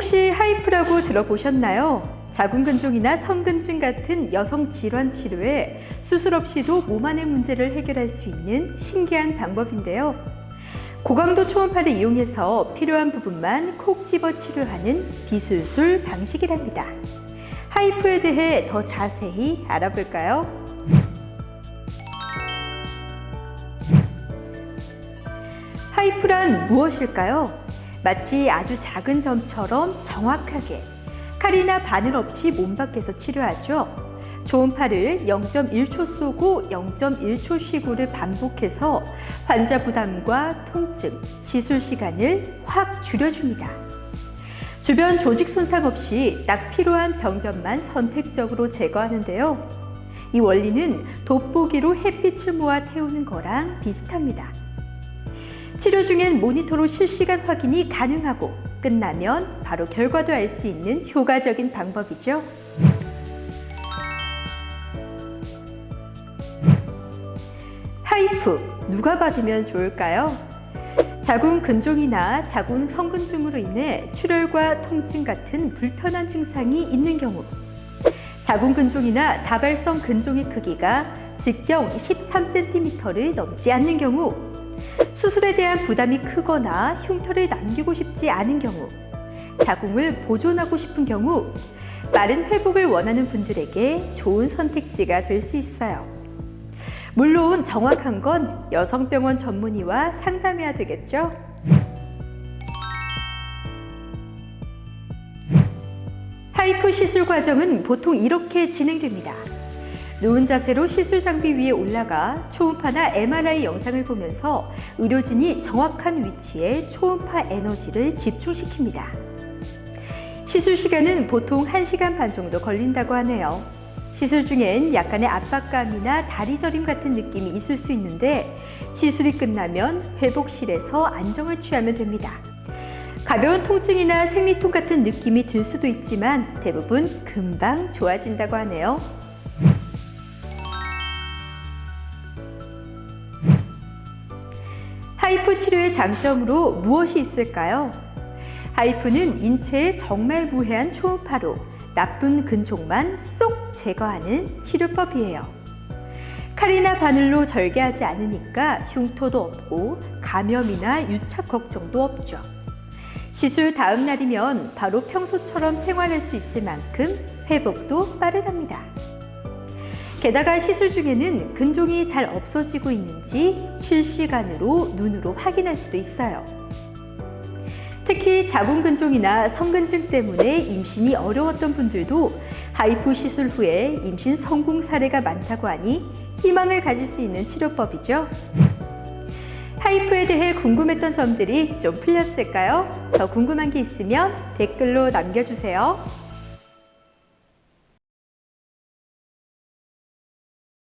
혹시 하이프라고 들어보셨나요? 자궁근종이나 성근증 같은 여성 질환 치료에 수술 없이도 몸 안의 문제를 해결할 수 있는 신기한 방법인데요. 고강도 초음파를 이용해서 필요한 부분만 콕 집어 치료하는 비술술 방식이랍니다. 하이프에 대해 더 자세히 알아볼까요? 하이프란 무엇일까요? 마치 아주 작은 점처럼 정확하게 칼이나 바늘 없이 몸 밖에서 치료하죠. 초음파를 0.1초 쏘고 0.1초 쉬고를 반복해서 환자 부담과 통증, 시술 시간을 확 줄여줍니다. 주변 조직 손상 없이 딱 필요한 병변만 선택적으로 제거하는데요. 이 원리는 돋보기로 햇빛을 모아 태우는 거랑 비슷합니다. 치료 중엔 모니터로 실시간 확인이 가능하고 끝나면 바로 결과도 알 수 있는 효과적인 방법이죠. 하이프 누가 받으면 좋을까요? 자궁 근종이나 자궁 성근증으로 인해 출혈과 통증 같은 불편한 증상이 있는 경우 자궁 근종이나 다발성 근종의 크기가 직경 13cm를 넘지 않는 경우 수술에 대한 부담이 크거나 흉터를 남기고 싶지 않은 경우, 자궁을 보존하고 싶은 경우, 빠른 회복을 원하는 분들에게 좋은 선택지가 될 수 있어요. 물론 정확한 건 여성병원 전문의와 상담해야 되겠죠? 하이프 시술 과정은 보통 이렇게 진행됩니다. 누운 자세로 시술 장비 위에 올라가 초음파나 MRI 영상을 보면서 의료진이 정확한 위치에 초음파 에너지를 집중시킵니다. 시술 시간은 보통 1시간 반 정도 걸린다고 하네요. 시술 중엔 약간의 압박감이나 다리 저림 같은 느낌이 있을 수 있는데 시술이 끝나면 회복실에서 안정을 취하면 됩니다. 가벼운 통증이나 생리통 같은 느낌이 들 수도 있지만 대부분 금방 좋아진다고 하네요. 하이프 치료의 장점으로 무엇이 있을까요? 하이프는 인체에 정말 무해한 초음파로 나쁜 근종만 쏙 제거하는 치료법이에요. 칼이나 바늘로 절개하지 않으니까 흉터도 없고 감염이나 유착 걱정도 없죠. 시술 다음 날이면 바로 평소처럼 생활할 수 있을 만큼 회복도 빠르답니다. 게다가 시술 중에는 근종이 잘 없어지고 있는지 실시간으로 눈으로 확인할 수도 있어요. 특히 자궁근종이나 성근증 때문에 임신이 어려웠던 분들도 하이프 시술 후에 임신 성공 사례가 많다고 하니 희망을 가질 수 있는 치료법이죠. 하이프에 대해 궁금했던 점들이 좀 풀렸을까요? 더 궁금한 게 있으면 댓글로 남겨주세요.